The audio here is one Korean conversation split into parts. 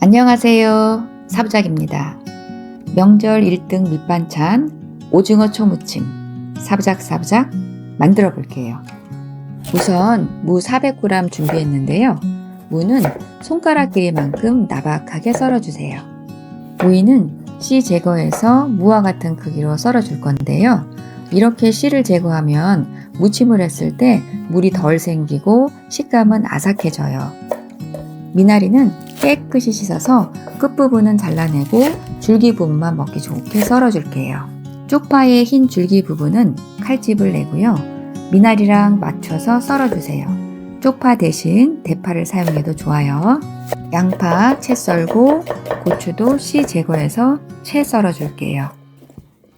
안녕하세요. 사부작입니다. 명절 1등 밑반찬 오징어 초무침 사부작사부작 만들어 볼게요. 우선 무 400g 준비했는데요. 무는 손가락 길이만큼 나박하게 썰어주세요. 오이는 씨 제거해서 무와 같은 크기로 썰어줄 건데요. 이렇게 씨를 제거하면 무침을 했을 때 물이 덜 생기고 식감은 아삭해져요. 미나리는 깨끗이 씻어서 끝부분은 잘라내고 줄기 부분만 먹기 좋게 썰어줄게요. 쪽파의 흰 줄기 부분은 칼집을 내고요. 미나리랑 맞춰서 썰어주세요. 쪽파 대신 대파를 사용해도 좋아요. 양파 채 썰고 고추도 씨 제거해서 채 썰어 줄게요.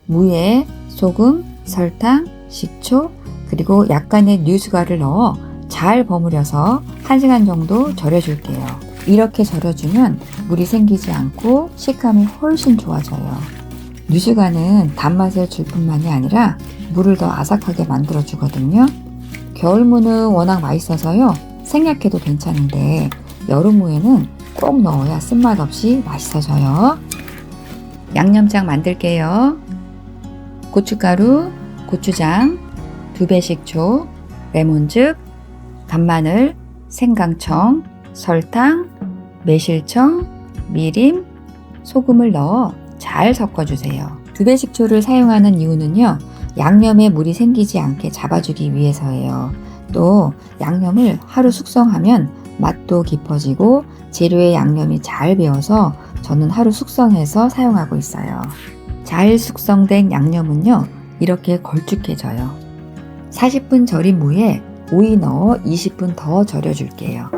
무에 소금, 설탕, 식초, 그리고 약간의 뉴스가를 넣어 잘 버무려서 1시간 정도 절여줄게요. 이렇게 절여주면 물이 생기지 않고 식감이 훨씬 좋아져요. 뉴스가는 단맛을 줄 뿐만이 아니라 물을 더 아삭하게 만들어주거든요. 겨울무는 워낙 맛있어서요. 생략해도 괜찮은데 여름무에는 꼭 넣어야 쓴맛 없이 맛있어져요. 양념장 만들게요. 고춧가루, 고추장, 두배 식초, 레몬즙, 간마늘, 생강청, 설탕, 매실청, 미림, 소금을 넣어 잘 섞어주세요. 두배 식초를 사용하는 이유는요, 양념에 물이 생기지 않게 잡아주기 위해서예요. 또 양념을 하루 숙성하면 맛도 깊어지고 재료의 양념이 잘 배어서 저는 하루 숙성해서 사용하고 있어요. 잘 숙성된 양념은요, 이렇게 걸쭉해져요. 40분 절인 무에 오이 넣어 20분 더 절여줄게요.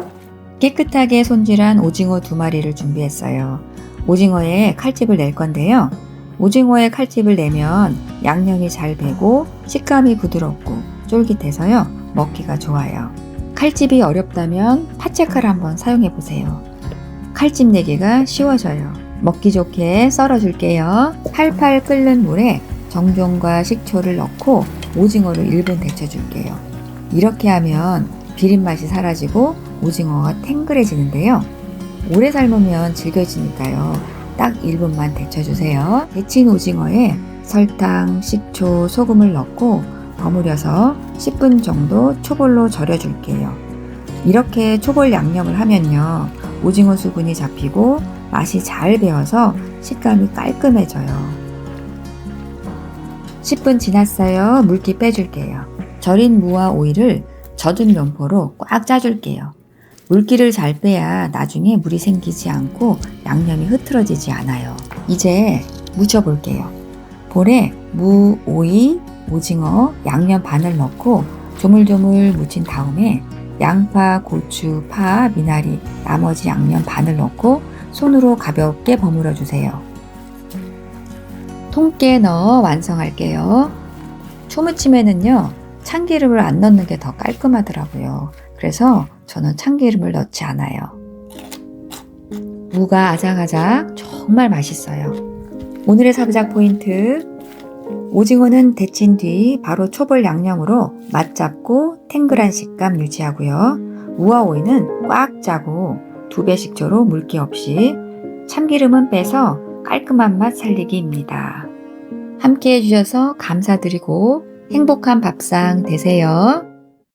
깨끗하게 손질한 오징어 두 마리를 준비했어요. 오징어에 칼집을 낼 건데요. 오징어에 칼집을 내면 양념이 잘 배고 식감이 부드럽고 쫄깃해서요. 먹기가 좋아요. 칼집이 어렵다면 파채칼 한번 사용해 보세요. 칼집 내기가 쉬워져요. 먹기 좋게 썰어 줄게요. 팔팔 끓는 물에 정종과 식초를 넣고 오징어를 1분 데쳐 줄게요. 이렇게 하면 비린 맛이 사라지고 오징어가 탱글해지는데요. 오래 삶으면 질겨지니까요. 딱 1분만 데쳐주세요. 데친 오징어에 설탕, 식초, 소금을 넣고 버무려서 10분 정도 초벌로 절여줄게요. 이렇게 초벌 양념을 하면요. 오징어 수분이 잡히고 맛이 잘 배어서 식감이 깔끔해져요. 10분 지났어요. 물기 빼줄게요. 절인 무와 오이를 젖은 면포로 꽉 짜줄게요. 물기를 잘 빼야 나중에 물이 생기지 않고 양념이 흐트러지지 않아요. 이제 무쳐볼게요. 볼에 무, 오이, 오징어, 양념 반을 넣고 조물조물 무친 다음에 양파, 고추, 파, 미나리, 나머지 양념 반을 넣고 손으로 가볍게 버무려 주세요. 통깨 넣어 완성할게요. 초무침에는요, 참기름을 안 넣는 게 더 깔끔하더라고요. 그래서 저는 참기름을 넣지 않아요. 무가 아삭아삭 정말 맛있어요. 오늘의 사부작 포인트. 오징어는 데친 뒤 바로 초벌 양념으로 맛 잡고 탱글한 식감 유지하고요. 무와 오이는 꽉 짜고 두 배 식초로 물기 없이 참기름은 빼서 깔끔한 맛 살리기입니다. 함께 해주셔서 감사드리고 행복한 밥상 되세요.